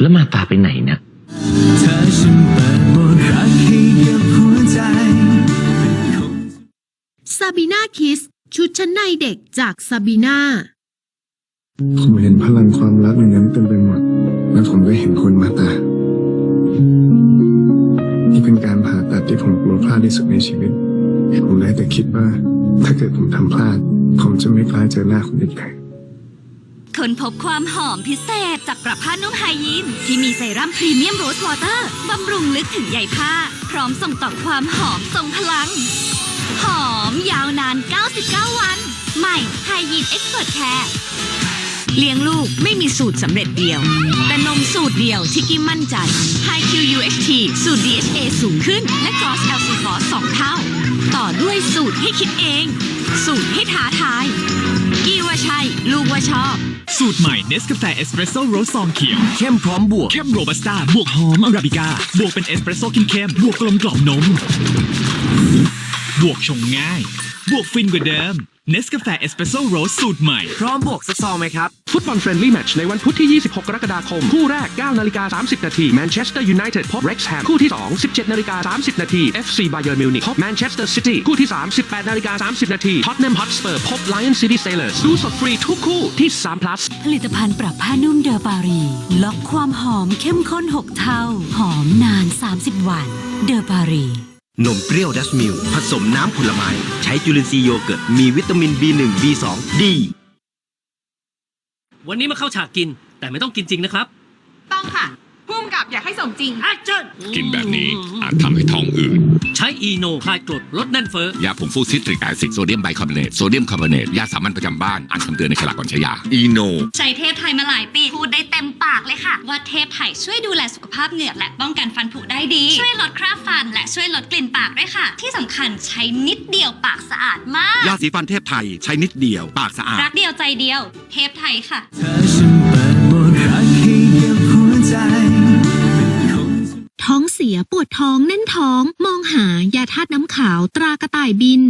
แล้วมาตาไปไหนเนี่ยเธอฉันเปิดหมดรักให้กับหัวใจซาบีนาคิส ชุดชั้นในเด็กจากซาบีนาผมเห็นพลังความรักในนั้นเต็มไปหมด แล้วผมก็เห็นคุณมาตา นี่เป็นการผ่าตัดที่ผมกลัวพลาดที่สุดในชีวิต ผมได้แต่คิดว่า ถ้าเกิดผมทำพลาด ผมจะไม่กล้าเจอหน้าคุณอีกเลย ค้นพบความหอมพิเศษจากปรับผ้านุ่มไฮยีนที่มีเซรั่มพรีเมียมโรสวอเตอร์บำรุงลึกถึงใยผ้า พร้อมส่งต่อความหอมทรงพลัง หอมยาวนาน 99 วัน ใหม่ไฮยีนเอ็กซ์เพรสแคร์เลี้ยงลูกไม่มีสูตรสำเร็จเดียว แต่นมสูตรเดียวที่กิมมั่นใจ High QUHT สูตร DHA สูงขึ้น และ Cross LC f o s 2เท่า ต่อด้วยสูตรให้คิดเอง สูตรให้ท้าทาย ใช่ ลูกว่าชอบ สูตรใหม่เนสกาแฟเอสเปรสโซ่โรสซองเขียว เข้มพร้อมบวก เข้มโรบัสต้า บวกหอมอาราบิก้า บวกเป็นเอสเปรสโซ่เข้มๆบวกกลมกล่อมนม บวกชงง่าย บวกฟินกว่าเดิม เนสกาแฟเอสเปรสโซ่โรสสูตรใหม่ พร้อมบวกสักซองไหมครับ ฟุตบอลเฟรนลี่แมตช์ในวันพุธที่ 26 กรกฎาคม คู่แรก 9 นาฬิกา 30 นาทีแมนเชสเตอร์ยูไนเต็ดพบเร็กซ์แฮมคู่ที่ 2 17 นาฬิกา 30 นาที FC บาเยอร์มิวนิกพบแมนเชสเตอร์ซิตี้คู่ที่ 3 18 นาฬิกา 30 นาทีท็อตแนมฮอตสเปอร์พบไลออนซิตี้เซเลอร์ดูสดฟรีทุกคู่ที่3 plus ผลิตภัณฑ์ปรับผ้านุ่มเดอปารี ล็อกความหอมเข้มข้น 6 เท่า หอมนาน 30 วัน เดอปารี นมเปรี้ยวดัชมิลผสมน้ำผลไม้ใช้จุลินทรีย์โยเกิร์ต มีวิตามิน B1 B2 D วันนี้มาเข้าฉากกิน แต่ไม่ต้องกินจริงนะครับ ต้องค่ะพุ่มกับอยากให้สมจริง Action กินแบบนี้อาจทำให้ท้องอืดใช้อีโนคลายกรดลดแน่นเฟ้อ ยาผงฟูซิตริกแอซิดโซเดียมไบคาร์บอเนตโซเดียมคาร์บอเนตยาสามัญประจำบ้านอ่านคำเตือนในฉลากก่อนใช้ยาอีโน ใช้เทพไทยมาหลายปี พูดได้เต็มปากเลยค่ะ ว่าเทพไทยช่วยดูแลสุขภาพเหงือกและป้องกันฟันผุได้ดี ช่วยลดคราบฟันและช่วยลด ค่ะ ที่สำคัญใช้นิดเดียวปากสะอาดมาก ยาสีฟันเทพไทยใช้นิดเดียวปากสะอาด รักเดียวใจเดียว เทพไทยค่ะเธอฉันเปิดหมดรักให้กับหัวใจท้องเสียปวดท้องแน่นท้อง มองหายาธาตุน้ำขาวตรากระต่ายบิน